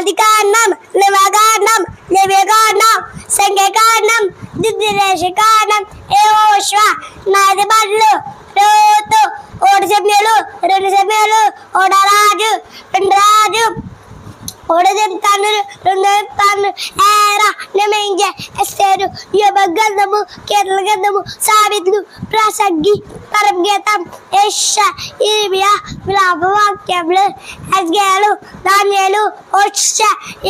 ఆదికాండం లివగాండం లివిగాండం సంఖ్యకాండం దిద్దిరేషకాండం ఏవోశ్వ నాది బడ్లు రోతు ఓడి సమయాలు రెండు సమయాలు ఓడరాజు రెండు రాజు ఓడదెంతాను రెండు చెప్తాను ఏరా నిమింజ చేస్తారు యువగంధము కేరళ గంధము సావిత్లు ప్రసంగి పరమగీతం యశ ఇరిమియా విలాపవాక్యములు ఎస్గేలు ధాన్యాలు వచ్చ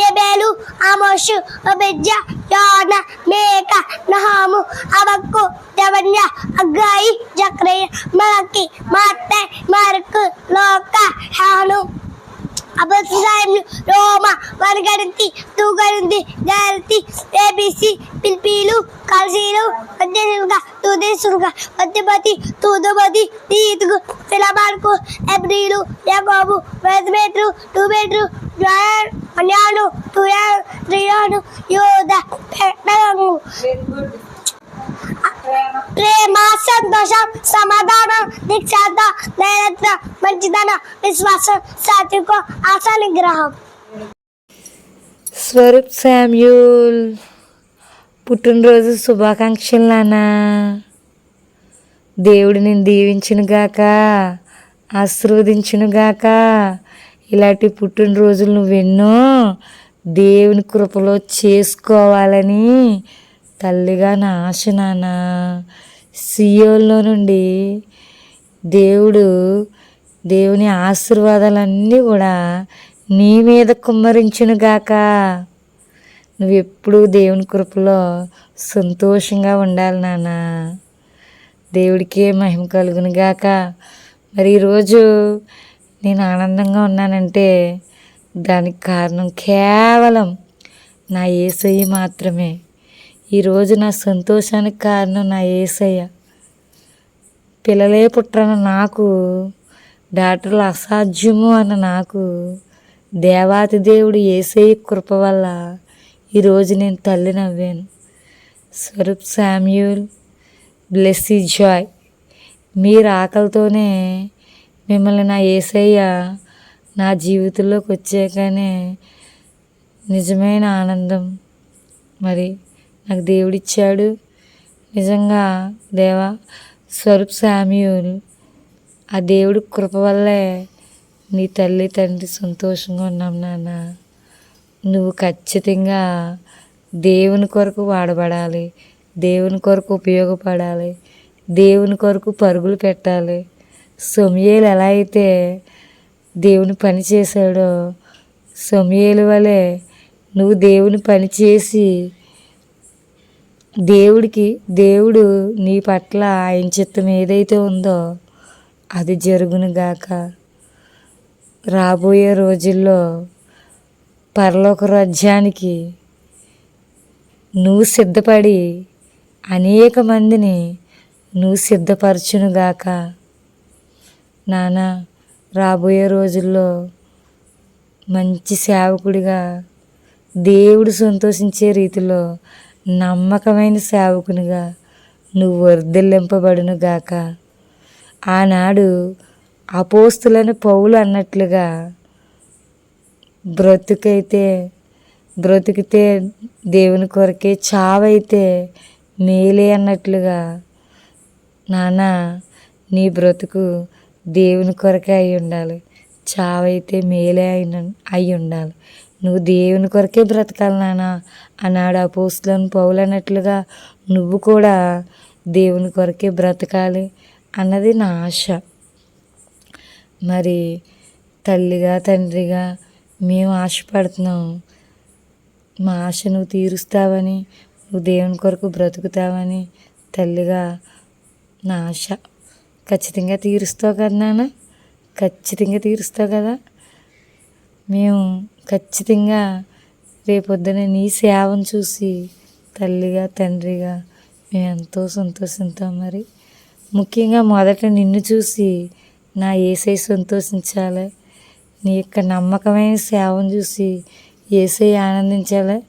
ఏబేలు ఆమోషు అబిజ్జ యోన మేక నహాము అవక్కు దేవన్య అగ్గాయి జక్రయ మలకి మాతే మరకు లోక హాను అబద్ధాలు రోమ వరగడింతి తూగడింది జారతి ఏబిసి పిల్పీలు కల్సీలు మధ్యగా తుదేసురుగా మధ్యపతి తూదుమతి తీతుకు ఫిలమార్కు ఎబ్రీలు యాకోబు వెద్మేట్రు టూబేట్రు జాయన్ అన్యాను తుయాన్ త్రియాను యోధ పెట్టంగు సంతోషం సమాధానం దీక్షాంత నైరత్న మంచిదనం విశ్వాసం సాత్వికం ఆశా నిగ్రహం స్వరూప్ శామ్యూల్ పుట్టినరోజు శుభాకాంక్షలు నాన్న. దేవుడు నేను దీవించును గాక ఇలాంటి పుట్టినరోజులు నువ్వెన్నో దేవుని కృపలో చేసుకోవాలని తల్లిగా నా ఆశ నానా సియోల్లో నుండి దేవుడు దేవుని ఆశీర్వాదాలన్నీ కూడా నీ మీద కుమ్మరించునుగాక. నువ్వు ఎప్పుడూ దేవుని కృపలో సంతోషంగా ఉండాలి నాన్న. దేవుడికే మహిమ కలుగునుగాక. మరి ఈరోజు నేను ఆనందంగా ఉన్నానంటే దానికి కారణం కేవలం నా ఏసయ్య మాత్రమే. ఈరోజు నా సంతోషానికి కారణం నా ఏసయ్య. పిల్లలే పుట్టన నాకు డాక్టర్లు అసాధ్యము అన్న నాకు దేవాతి దేవుడు ఏసయ్య కృప వల్ల ఈరోజు నేను తల్లి నవ్వాను. Swaroop Samuel Blessy Joy. మీరు ఆకలితోనే మిమ్మల్ని నా ఏసయ్య నా జీవితంలోకి వచ్చాకనే నిజమైన ఆనందం. మరి నాకు దేవుడిచ్చాడు. నిజంగా దేవా స్వరూప్ శామ్యూల్ ఆ దేవుడి కృప వల్లే నీ తల్లి తండ్రి సంతోషంగా ఉన్నాం నాన్న. నువ్వు ఖచ్చితంగా దేవుని కొరకు వాడబడాలి దేవుని కొరకు ఉపయోగపడాలి దేవుని కొరకు పరుగులు పెట్టాలి. సొమ్యేలు ఎలా అయితే దేవుని పని చేశాడో సొమ్యేలు వలె నువ్వు దేవుని పని చేసి దేవుడికి దేవుడు నీ పట్ల ఆయన చిత్తం ఏదైతే ఉందో అది జరుగునుగాక. రాబోయే రోజుల్లో పరలోక రాజ్యానికి నువ్వు సిద్ధపడి అనేక మందిని నువ్వు సిద్ధపరచునుగాక. నానా రాబోయే రోజుల్లో మంచి సేవకుడిగా దేవుడు సంతోషించే రీతిలో నమ్మకమైన సేవకునిగా నువ్వు వర్ధిల్లింపబడును గాక ఆనాడు అపోస్తులని పౌలు అన్నట్లుగా బ్రతుకైతే బ్రతికితే దేవుని కొరకే చావైతే మేలే అన్నట్లుగా నాన్న నీ బ్రతుకు దేవుని కొరకే అయి ఉండాలి చావైతే మేలే అయిన అయి ఉండాలి నువ్వు దేవుని కొరకే బ్రతకాలి నాన్న అన్నాడు ఆ పోస్టులను అన్నట్లుగా. నువ్వు కూడా దేవుని కొరకే బ్రతకాలి అన్నది నా ఆశ. మరి తల్లిగా తండ్రిగా మేము ఆశపడుతున్నాం. మా ఆశ నువ్వు తీరుస్తావని నువ్వు దేవుని కొరకు బ్రతుకుతావని తల్లిగా నా ఆశ. ఖచ్చితంగా తీరుస్తావు కదా నాన్న ఖచ్చితంగా తీరుస్తావు కదా. మేము ఖచ్చితంగా రేపొద్దున నీ సేవను చూసి తల్లిగా తండ్రిగా మేము ఎంతో సంతోషిస్తాం మరి. ముఖ్యంగా మొదట నిన్ను చూసి నా ఏసై సంతోషించాలి. నీ యొక్క నమ్మకమైన సేవను చూసి ఏసై ఆనందించాలి.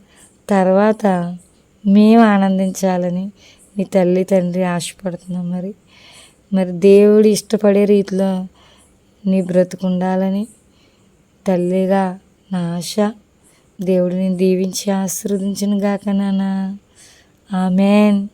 తర్వాత మేము ఆనందించాలని నీ తల్లి తండ్రి ఆశపడుతున్నాం మరి. మరి దేవుడు ఇష్టపడే రీతిలో నీ బ్రతుకుండాలని. తల్లిగా నా ఆశ దేవుడిని దీవించి ఆశీర్వదించిన గాక నాన్న. ఆమెన్.